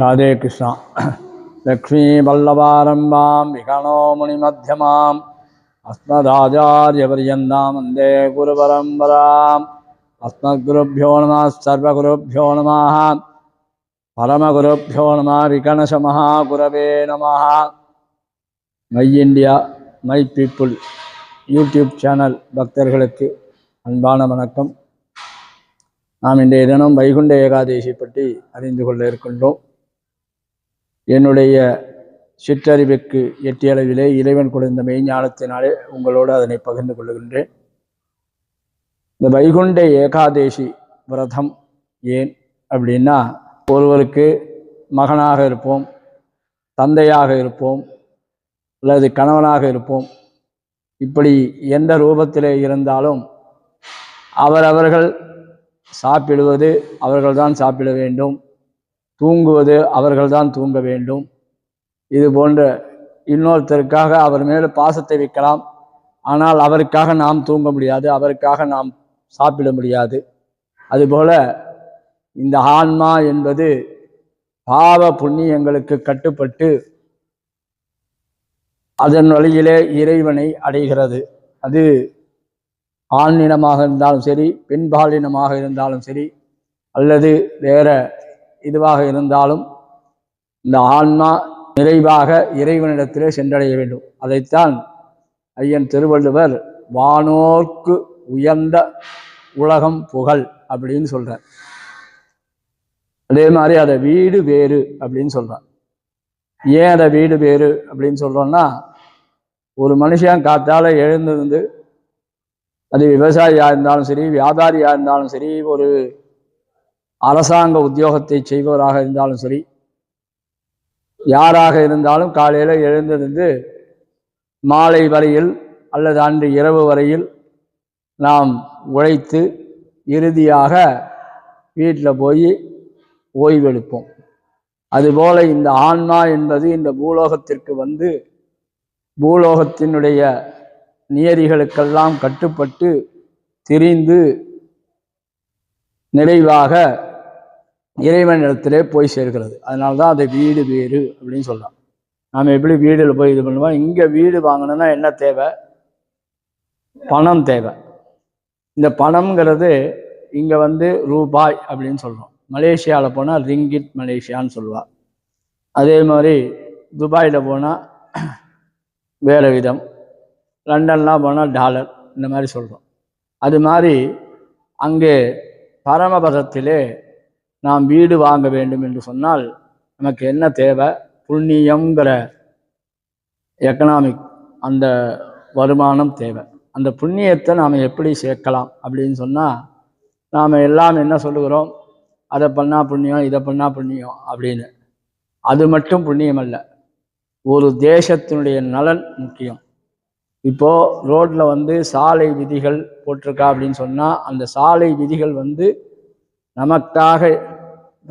ராதே கிருஷ்ணா. லக்ஷ்மீ பல்லவாரம்பாம் விகணோ முனிமத்தியமாம் அஸ்மதாச்சாரியபரியந்தாம் வந்தே குருபரம்பராம் அஸ்மத்குருப்போ நம சர்வகுருப்போ நம பரமகுருப்போ நம விகணசமஹா குரவே நம. My India my people YouTube channel பக்தர்களுக்கு அன்பான வணக்கம். நாம் இன்றைய தினம் வைகுண்ட ஏகாதேசி பற்றி அறிந்து கொள்ள இருக்கின்றோம். என்னுடைய சிற்றறிவுக்கு எட்டிய அளவிலே இறைவன் கொடுத்த மெய்ஞானத்தினாலே உங்களோடு அதனை பகிர்ந்து கொள்கின்றேன் இந்த வைகுண்ட ஏகாதேசி விரதம் ஏன் அப்படின்னா ஒருவருக்கு மகனாக இருப்போம் தந்தையாக இருப்போம் அல்லது கணவனாக இருப்போம். இப்படி எந்த ரூபத்திலே இருந்தாலும் அவரவர்கள் சாப்பிடுவது அவர்கள்தான் சாப்பிட வேண்டும். தூங்குவது அவர்கள்தான் தூங்க வேண்டும். இது போன்ற இன்னொருத்தருக்காக அவர் மேலே பாசத்தை வைக்கலாம். ஆனால் அவருக்காக நாம் தூங்க முடியாது அவருக்காக நாம் சாப்பிட முடியாது. அதுபோல இந்த ஆன்மா என்பது பாவ புண்ணியங்களுக்கு கட்டுப்பட்டு அதன் வழியிலே இறைவனை அடைகிறது. அது ஆணினமாக இருந்தாலும் சரி பெண்பாலினமாக இருந்தாலும் சரி அல்லது வேற இதுவாக இருந்தாலும் இந்த ஆன்மா நிறைவாக இறைவனிடத்திலே சென்றடைய வேண்டும். அதைத்தான் ஐயன் திருவள்ளுவர் வானோர்க்கு உயர்ந்த உலகம் புகழ் அப்படின்னு சொல்றார். அதே மாதிரி அதை வீடு வேறு அப்படின்னு சொல்றார். ஏன் அதை வீடு வேறு அப்படின்னு சொல்றோம்னா ஒரு மனுஷன் காத்தால எழுந்திருந்து அது விவசாயியாக இருந்தாலும் சரி வியாபாரியாக இருந்தாலும் சரி ஒரு அரசாங்க உத்தியோகத்தை செய்பவராக இருந்தாலும் சரி யாராக இருந்தாலும் காலையில் எழுந்திருந்து மாலை வரையில் அல்லது அன்று இரவு வரையில் நாம் உழைத்து இறுதியாக வீட்டில் போய் ஓய்வெடுப்போம். அதுபோல இந்த ஆன்மா என்பது இந்த பூலோகத்திற்கு வந்து பூலோகத்தினுடைய நியதிகளுக்கெல்லாம் கட்டுப்பட்டு திரிந்து நிறைவாக இறைவன் இடத்திலே போய் சேர்கிறது. அதனால தான் அதை வீடு வேறு அப்படின்னு சொல்லலாம் நாம் எப்படி வீடில் போய் இது பண்ணுவோம்? இங்கே வீடு வாங்கணும்னா என்ன தேவை? பணம் தேவை. இந்த பணம்ங்கிறது இங்கே வந்து ரூபாய் அப்படின்னு சொல்கிறோம் மலேசியாவில் போனால் ரிங்கிட் மலேசியான்னு சொல்லுவாள் அதே மாதிரி துபாயில் போனால் வேறு விதம். லண்டன்லாம் போனால் டாலர் இந்த மாதிரி சொல்கிறோம் அது மாதிரி அங்கே பரமபதத்திலே நாம் வீடு வாங்க வேண்டும் என்று சொன்னால் நமக்கு என்ன தேவை? புண்ணியங்கிற எக்கனாமிக் அந்த வருமானம் தேவை. அந்த புண்ணியத்தை நாம் எப்படி சேர்க்கலாம் அப்படின்னு சொன்னால் நாம் எல்லாம் என்ன சொல்லுகிறோம்? அதை பண்ணால் புண்ணியம் இதை பண்ணால் புண்ணியம் அப்படின்னு. அது மட்டும் புண்ணியம் அல்ல ஒரு தேசத்தினுடைய நலன் முக்கியம். இப்போ ரோட்டில் வந்து சாலை விதிகள் போட்டிருக்கா அப்படின்னு சொன்னால் அந்த சாலை விதிகள் வந்து நமக்காக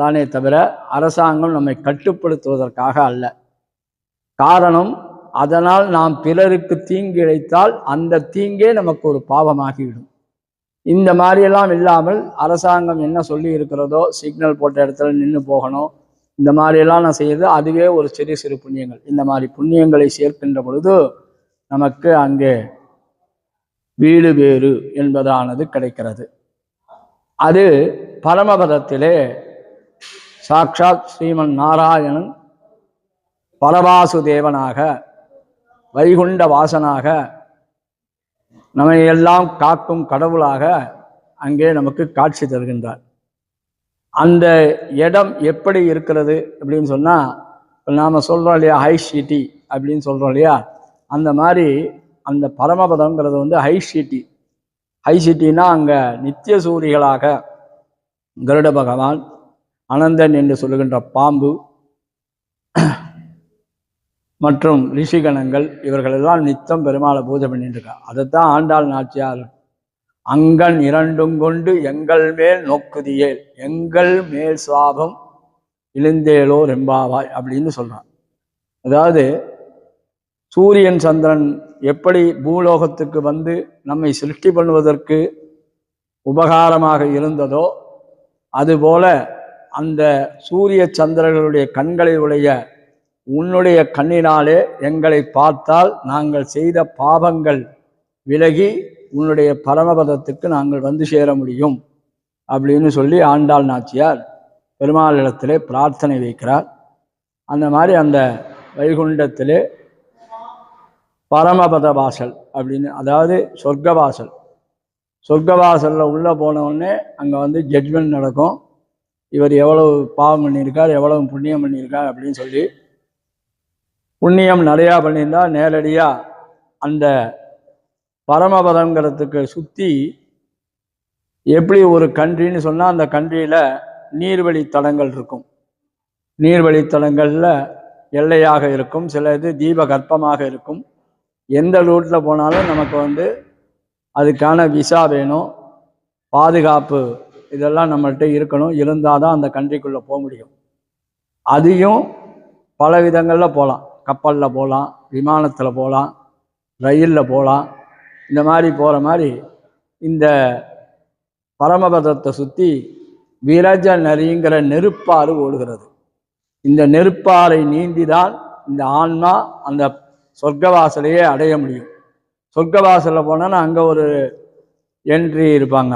தானே தவிர அரசாங்கம் நம்மை கட்டுப்படுத்துவதற்காக அல்ல. காரணம் அதனால் நாம் பிறருக்கு தீங்கு இழைத்தால் அந்த தீங்கே நமக்கு ஒரு பாவமாகிவிடும். இந்த மாதிரியெல்லாம் இல்லாமல் அரசாங்கம் என்ன சொல்லி இருக்கிறதோ சிக்னல் போட்ட இடத்துல நின்று போகணும். இந்த மாதிரியெல்லாம் நான் செய்யறது அதுவே ஒரு சிறு சிறு புண்ணியங்கள். இந்த மாதிரி புண்ணியங்களை சேர்க்கின்ற பொழுது நமக்கு அங்கே வீடு வேறு என்பதானது கிடைக்கிறது. அது பரமபதத்திலே சாக்ஷாத் ஸ்ரீமன் நாராயணன் பரவாசுதேவனாக வைகுண்ட வாசனாக நம்மை எல்லாம் காக்கும் கடவுளாக அங்கே நமக்கு காட்சி தருகின்றார். அந்த இடம் எப்படி இருக்கிறது அப்படின்னு சொன்னால் நாம் சொல்கிறோம் இல்லையா ஹை சிட்டி அப்படின்னு சொல்கிறோம் இல்லையா அந்த மாதிரி அந்த பரமபதங்கிறது வந்து ஹை சிட்டி ஹை ஷீட்டின்னா அங்கே நித்திய சூரிகளாக கருட பகவான் அனந்தன் என்று சொல்லுகின்ற பாம்பு மற்றும் ரிஷிகணங்கள் இவர்களெல்லாம் நித்தம் பெருமாளை பூஜை பண்ணிட்டு இருக்கா அதைத்தான் ஆண்டாள் நாச்சியார் அங்கன் இரண்டும் கொண்டு எங்கள் மேல் நோக்குதியேல் எங்கள் மேல் சுவாபம் இழுந்தேலோ ரெம்பாவாய் அப்படின்னு சொல்றான். அதாவது சூரியன் சந்திரன் எப்படி பூலோகத்துக்கு வந்து நம்மை சிருஷ்டி பண்ணுவதற்கு உபகாரமாக இருந்ததோ அதுபோல அந்த சூரிய சந்திரர்களுடைய கண்களை உடைய உன்னுடைய கண்ணினாலே எங்களை பார்த்தால் நாங்கள் செய்த பாவங்கள் விலகி உன்னுடைய பரமபதத்துக்கு நாங்கள் வந்து சேர முடியும் அப்படின்னு சொல்லி ஆண்டாள் நாச்சியார் பெருமாளிடத்திலே பிரார்த்தனை வைக்கிறார். அந்த மாதிரி அந்த வைகுண்டத்திலே பரமபத வாசல் அப்படின்னு அதாவது சொர்க்க வாசல் சொர்க்கவாசலில் உள்ளே போனவுடனே அங்கே வந்து ஜட்மெண்ட் நடக்கும். இவர் எவ்வளவு பாவம் பண்ணியிருக்கார் எவ்வளவு புண்ணியம் பண்ணியிருக்கார் அப்படின்னு சொல்லி. புண்ணியம் நிறையா பண்ணியிருந்தால் நேரடியாக அந்த பரமபதங்கிறதுக்கு சுற்றி எப்படி ஒரு கன்றின்னு சொன்னால் அந்த கன்றியில் நீர்வழி தடங்கள் இருக்கும். நீர்வழி தடங்களில் எல்லையாக இருக்கும் சில இது தீப கற்பமாக இருக்கும். எந்த ரூட்டில் போனாலும் நமக்கு வந்து அதுக்கான விசா வேணும் பாதுகாப்பு இதெல்லாம் நம்மள்கிட்ட இருக்கணும் இருந்தால் தான் அந்த கண்ட்ரிக்குள்ளே போக முடியும். அதையும் பல விதங்களில் போகலாம் கப்பலில் போகலாம் விமானத்தில் போகலாம் ரயிலில் போகலாம் இந்த மாதிரி போகிற மாதிரி இந்த பரமபதத்தை சுற்றி விரஜ நரிங்கிற நெருப்பாறு ஓடுகிறது. இந்த நெருப்பாறை நீந்திதான் இந்த ஆன்மா அந்த சொர்க்கவாசலையே அடைய முடியும். சொர்க்கவாசலில் போனோன்னா அங்கே ஒரு என்ட்ரி இருப்பாங்க.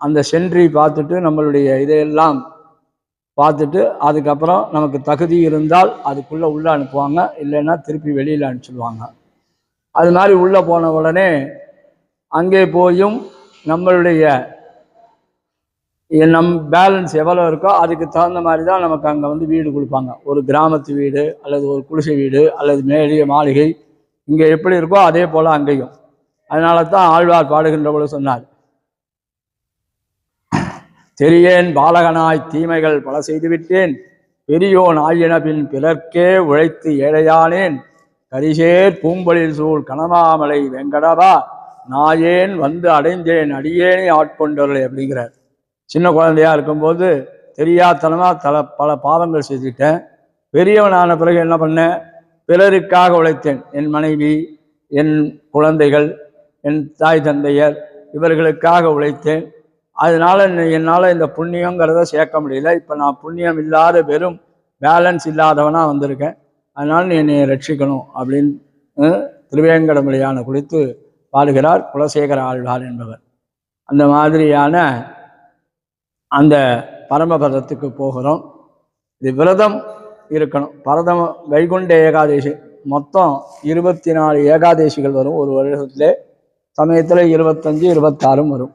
அந்த சென்ட்ரி பார்த்துட்டு நம்மளுடைய இதையெல்லாம் பார்த்துட்டு அதுக்கப்புறம் நமக்கு தகுதி இருந்தால் அதுக்குள்ளே உள்ளே அனுப்புவாங்க. இல்லைன்னா திருப்பி வெளியில் அனுப்பிச்சிடுவாங்க. அது மாதிரி உள்ளே போன உடனே அங்கே போயும் நம்மளுடைய நம் பேலன்ஸ் எவ்வளோ இருக்கோ அதுக்கு தகுந்த மாதிரி தான் நமக்கு அங்கே வந்து வீடு கொடுப்பாங்க. ஒரு கிராமத்து வீடு அல்லது ஒரு குடிசை வீடு அல்லது மேலிய மாளிகை இங்கே எப்படி இருக்கோ அதே போல் அங்கேயும். அதனால தான் ஆழ்வார் பாடுகின்ற போல சொன்னார். தெரியேன் பாலகனாய் தீமைகள் பல செய்துவிட்டேன். பெரியோன் ஆயின பின் பிறர்க்கே உழைத்து ஏழையானேன். கரிசேர் பூம்பொழில் சூழ் கனமாமலை வெங்கடவா நாயேன் வந்து அடைந்தேன் அடியேனே ஆட்கொண்டவர்கள் அப்படிங்கிறார். சின்ன குழந்தையா இருக்கும்போது தெரியாத்தனமா தல பல பாவங்கள் செஞ்சுட்டேன் பெரியவனான பிறகு என்ன பண்ணேன்? பிறருக்காக உழைத்தேன். என் மனைவி என் குழந்தைகள் என் தாய் தந்தையர் இவர்களுக்காக உழைத்தேன். அதனால் என்னால் இந்த புண்ணியங்கிறத சேர்க்க முடியல. இப்போ நான் புண்ணியம் இல்லாத வெறும் பேலன்ஸ் இல்லாதவனாக வந்திருக்கேன். அதனால் நீ என்னை ரட்சிக்கணும் அப்படின்னு அஹ், திருவேங்கடமலையான குறித்து பாடுகிறார் குலசேகர ஆழ்வார் என்பவர். அந்த மாதிரியான அந்த பரமபதத்துக்கு போகிறோம். இது விரதம் இருக்கணும். பரதம் வைகுண்ட ஏகாதேசி. மொத்தம் இருபத்தி நாலு ஏகாதேசிகள் வரும். ஒரு வருஷத்துல சமயத்தில் இருபத்தஞ்சு இருபத்தாறும் வரும்.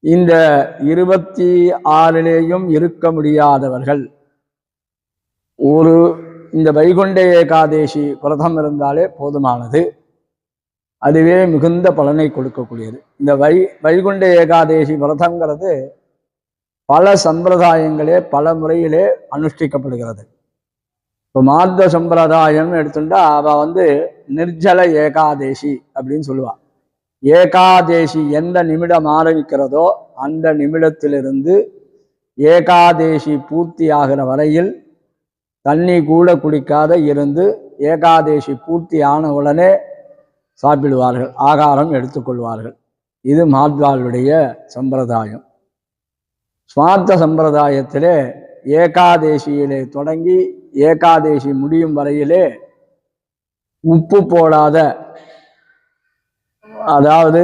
இந்த இருபத்தி ஆறிலேயும் இருக்க முடியாதவர்கள் ஒரு இந்த வைகுண்ட ஏகாதேசி விரதம் இருந்தாலே போதுமானது. அதுவே மிகுந்த பலனை கொடுக்கக்கூடியது. இந்த வை வைகுண்ட ஏகாதேசி விரதங்கிறது பல சம்பிரதாயங்களே பல முறையிலே அனுஷ்டிக்கப்படுகிறது. இப்போ மார்த்த சம்பிரதாயம் எடுத்துட்டா அவள் வந்து நிர்ஜல ஏகாதேசி அப்படின்னு சொல்லுவாள் ஏகாதேசி எந்த நிமிடம் ஆரம்பிக்கிறதோ அந்த நிமிடத்திலிருந்து ஏகாதேசி பூர்த்தி ஆகிற வரையில் தண்ணி கூட குடிக்காத இருந்து ஏகாதேசி பூர்த்தி ஆன உடனே சாப்பிடுவார்கள் ஆகாரம் எடுத்துக்கொள்வார்கள் இது மாத்வாளுடைய சம்பிரதாயம். சுவார்த்த சம்பிரதாயத்திலே ஏகாதேசியிலே தொடங்கி ஏகாதேசி முடியும் வரையிலே உப்பு போடாத அதாவது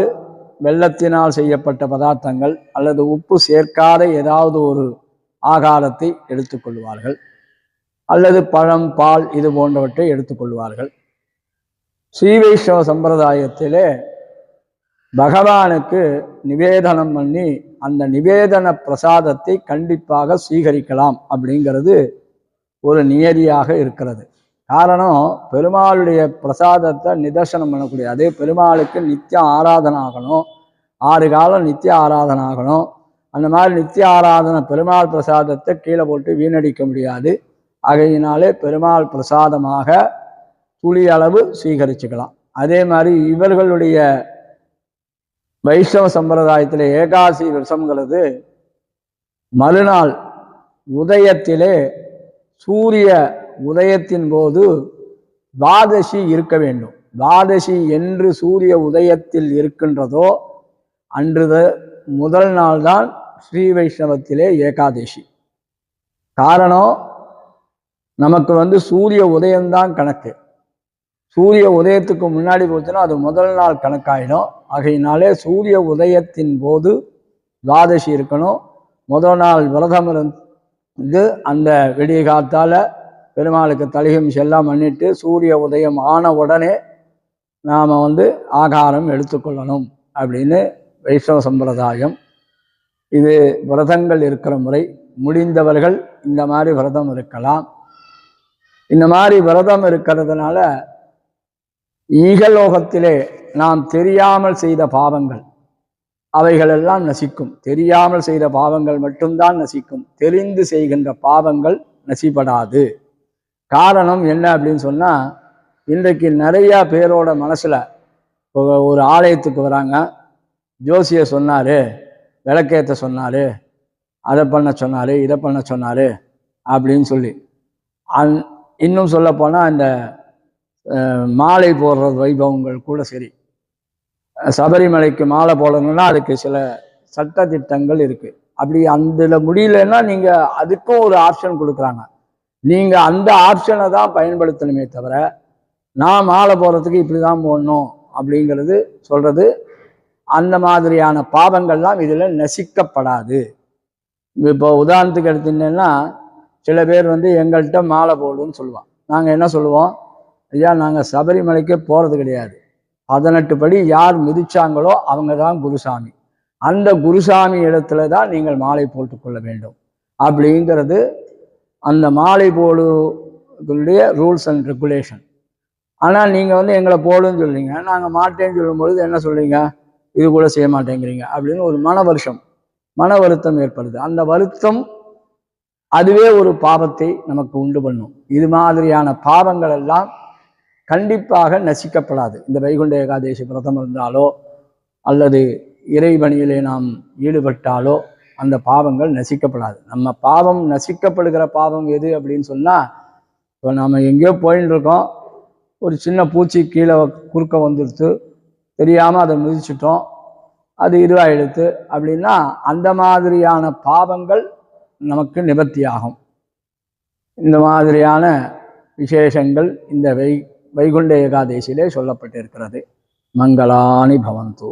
வெள்ளத்தினால் செய்யப்பட்ட பதார்த்தங்கள் அல்லது உப்பு சேர்க்காத ஏதாவது ஒரு ஆகாரத்தை எடுத்துக்கொள்வார்கள் அல்லது பழம் பால் இது போன்றவற்றை எடுத்துக்கொள்வார்கள் ஸ்ரீ வைஷ்ணவ சம்பிரதாயத்திலே பகவானுக்கு நிவேதனம் பண்ணி அந்த நிவேதன பிரசாதத்தை கண்டிப்பாக ஸ்வீகரிக்கலாம் அப்படிங்கிறது ஒரு நியதியாக இருக்கிறது. காரணம் பெருமாளுடைய பிரசாதத்தை நிதர்சனம் பண்ணக்கூடிய அதே பெருமாளுக்கு நித்தியம் ஆராதனை ஆகணும். ஆறு காலம் நித்திய ஆராதனை ஆகணும். அந்த மாதிரி நித்திய ஆராதனை பெருமாள் பிரசாதத்தை கீழே போட்டு வீணடிக்க முடியாது. ஆகையினாலே பெருமாள் பிரசாதமாக துளி அளவு சீகரிச்சுக்கலாம் அதே மாதிரி இவர்களுடைய வைஷ்ணவ சம்பிரதாயத்தில் ஏகாசி விரசம்ங்கிறது மறுநாள் உதயத்திலே சூரிய உதயத்தின் போது துவாதசி இருக்க வேண்டும். துவாதசி என்று சூரிய உதயத்தில் இருக்கின்றதோ அன்று முதல் நாள் தான் ஸ்ரீ வைஷ்ணவத்திலே ஏகாதசி. காரணம் நமக்கு வந்து சூரிய உதயம்தான் கணக்கு. சூரிய உதயத்துக்கு முன்னாடி போச்சுன்னா அது முதல் நாள் கணக்காயிடும். ஆகையினாலே சூரிய உதயத்தின் போது துவாதசி இருக்கணும். முதல் நாள் விரதம் இருந்து அந்த விடிய காத்தால் பெருமாளுக்கு தலிகம் செல்லாம் பண்ணிட்டு சூரிய உதயம் ஆன உடனே நாம் வந்து ஆகாரம் எடுத்துக்கொள்ளணும் அப்படின்னு வைஷ்ணவ சம்பிரதாயம். இது விரதங்கள் இருக்கிற முறை. முடிந்தவர்கள் இந்த மாதிரி விரதம் இருக்கலாம். இந்த மாதிரி விரதம் இருக்கிறதுனால ஈகலோகத்திலே நாம் தெரியாமல் செய்த பாவங்கள் அவைகளெல்லாம் நசிக்கும். தெரியாமல் செய்த பாவங்கள் மட்டும்தான் நசிக்கும். தெரிந்து செய்கின்ற பாவங்கள் நசிப்படாது. காரணம் என்ன அப்படின்னு சொன்னால் இன்றைக்கு நிறையா பேரோட மனசில் ஒரு- ஆலயத்துக்கு வராங்க. ஜோசிய சொன்னார் விளக்கேற்ற சொன்னார் அதை பண்ண சொன்னார் இதை பண்ண சொன்னார் அப்படின்னு சொல்லி. அந் இன்னும் சொல்லப்போனால் இந்த மாலை போடுற வைபவங்கள் கூட சரி. சபரிமலைக்கு மாலை போடணும்னா அதுக்கு சில சட்ட திட்டங்கள் இருக்கு. அப்படி அந்த முடியலன்னா நீங்க அதுக்கும் ஒரு ஆப்ஷன் கொடுக்குறாங்க. நீங்க அந்த ஆப்ஷனை தான் பயன்படுத்தணுமே தவிர நான் மாலை போடுறதுக்கு இப்படி தான் போடணும் அப்படிங்கிறது சொல்றது. அந்த மாதிரியான பாவங்கள்லாம் இதில் நசிக்கப்படாது. இப்போ உதாரணத்துக்கு எடுத்தீங்கன்னா சில பேர் வந்து எங்கள்கிட்ட மாலை போடுன்னு சொல்லுவான் நாங்கள் என்ன சொல்லுவோம்? ஐயா நாங்கள் சபரிமலைக்கே போகிறது கிடையாது. பதினெட்டு படி யார் மிதிச்சாங்களோ அவங்க தான் குருசாமி. அந்த குருசாமி இடத்துல தான் நீங்கள் மாலை போட்டுக்கொள்ள வேண்டும். அப்படிங்கிறது அந்த மாலை போடுடைய ரூல்ஸ் அண்ட் ரெகுலேஷன் ஆனால் நீங்கள் வந்து எங்களை போடுன்னு சொல்றீங்க. நாங்கள் மாட்டேன்னு சொல்லும் பொழுது என்ன சொல்கிறீங்க இது கூட செய்ய மாட்டேங்கிறீங்க. அப்படின்னு ஒரு மன வருஷம் மன வருத்தம் ஏற்படுது. அந்த வருத்தம் அதுவே ஒரு பாவத்தை நமக்கு உண்டு பண்ணும். இது மாதிரியான பாவங்கள் எல்லாம் கண்டிப்பாக நசிக்கப்படாது. இந்த வைகுண்ட ஏகாதேசி விரதம் இருந்தாலோ அல்லது இறைபணியிலே நாம் ஈடுபட்டாலோ அந்த பாவங்கள் நசிக்கப்படாது. நம்ம பாவம் நசிக்கப்படுகிற பாவம் எது அப்படின்னு சொன்னால் இப்போ நம்ம எங்கேயோ போயின்னு இருக்கோம். ஒரு சின்ன பூச்சி கீழே குறுக்க வந்துடுத்து தெரியாமல் அதை மிதிச்சிட்டோம். அது இதுவாயிடுத்து அப்படின்னா அந்த மாதிரியான பாவங்கள் நமக்கு நிவர்த்தியாகும். இந்த மாதிரியான விசேஷங்கள் இந்த வை வைகுண்ட ஏகாதேசியிலே சொல்லப்பட்டிருக்கிறது. மங்களானி பவந்தூ